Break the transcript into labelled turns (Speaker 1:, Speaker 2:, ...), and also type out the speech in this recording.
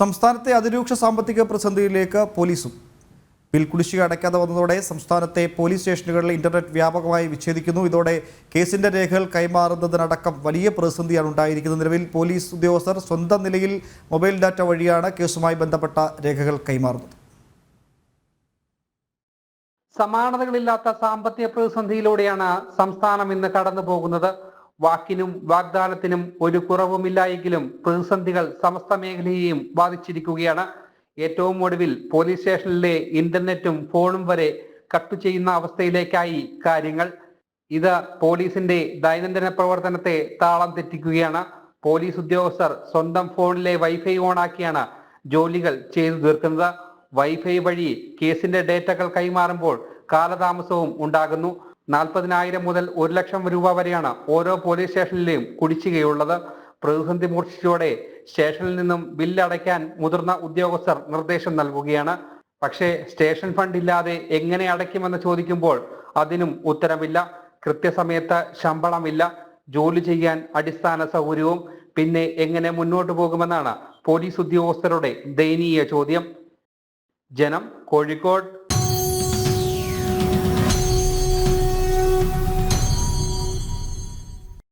Speaker 1: സംസ്ഥാനത്തെ അതിരൂക്ഷ സാമ്പത്തിക പ്രതിസന്ധിയിലേക്ക് പോലീസും ബിൽ അടയ്ക്കാതെ വന്നതോടെ സംസ്ഥാനത്തെ പോലീസ് സ്റ്റേഷനുകളിലെ ഇന്റർനെറ്റ് വ്യാപകമായി വിച്ഛേദിക്കുന്നു. ഇതോടെ കേസിന്റെ രേഖകൾ കൈമാറുന്നതിനടക്കം വലിയ പ്രതിസന്ധിയാണ് ഉണ്ടായിരിക്കുന്നത്. നിലവിൽ പോലീസ് ഉദ്യോഗസ്ഥർ സ്വന്തം നിലയിൽ മൊബൈൽ ഡാറ്റ വഴിയാണ് കേസുമായി ബന്ധപ്പെട്ട രേഖകൾ കൈമാറുന്നത്.
Speaker 2: സമാനതകളില്ലാത്ത സാമ്പത്തിക പ്രതിസന്ധിയിലൂടെയാണ് സംസ്ഥാനം ഇന്ന് കടന്നു പോകുന്നത് വാക്കിനും വാഗ്ദാനത്തിനും ഒരു കുറവുമില്ല എങ്കിലും പ്രതിസന്ധികൾ സമസ്ത മേഖലയെയും ബാധിച്ചിരിക്കുകയാണ്. ഏറ്റവും ഒടുവിൽ പോലീസ് സ്റ്റേഷനിലെ ഇന്റർനെറ്റും ഫോണും വരെ കട്ട് ചെയ്യുന്ന അവസ്ഥയിലേക്കായി കാര്യങ്ങൾ. ഇത് പോലീസിന്റെ ദൈനംദിന പ്രവർത്തനത്തെ താളം തെറ്റിക്കുകയാണ്. പോലീസ് ഉദ്യോഗസ്ഥർ സ്വന്തം ഫോണിലെ വൈഫൈ ഓണാക്കിയാണ് ജോലികൾ ചെയ്തു തീർക്കുന്നത്. വൈഫൈ വഴി കേസിന്റെ ഡേറ്റകൾ കൈമാറുമ്പോൾ കാലതാമസവും ഉണ്ടാകുന്നു. നാൽപ്പതിനായിരം മുതൽ ഒരു ലക്ഷം രൂപ വരെയാണ് ഓരോ പോലീസ് സ്റ്റേഷനിലെയും കുടിശ്ശികയുള്ളത്. പ്രതിസന്ധി മൂർച്ഛിച്ചോടെ സ്റ്റേഷനിൽ നിന്നും ബില്ലടയ്ക്കാൻ മുതിർന്ന ഉദ്യോഗസ്ഥർ നിർദ്ദേശം നൽകുകയാണ്. പക്ഷേ സ്റ്റേഷൻ ഫണ്ട് ഇല്ലാതെ എങ്ങനെ അടയ്ക്കുമെന്ന് ചോദിക്കുമ്പോൾ അതിനും ഉത്തരമില്ല. കൃത്യസമയത്ത് ശമ്പളമില്ല. ജോലി ചെയ്യാൻ അടിസ്ഥാന സൗകര്യവും പിന്നെ എങ്ങനെ മുന്നോട്ട് പോകുമെന്നാണ് പോലീസ് ഉദ്യോഗസ്ഥരുടെ ദയനീയ ചോദ്യം. ജനം കോഴിക്കോട്.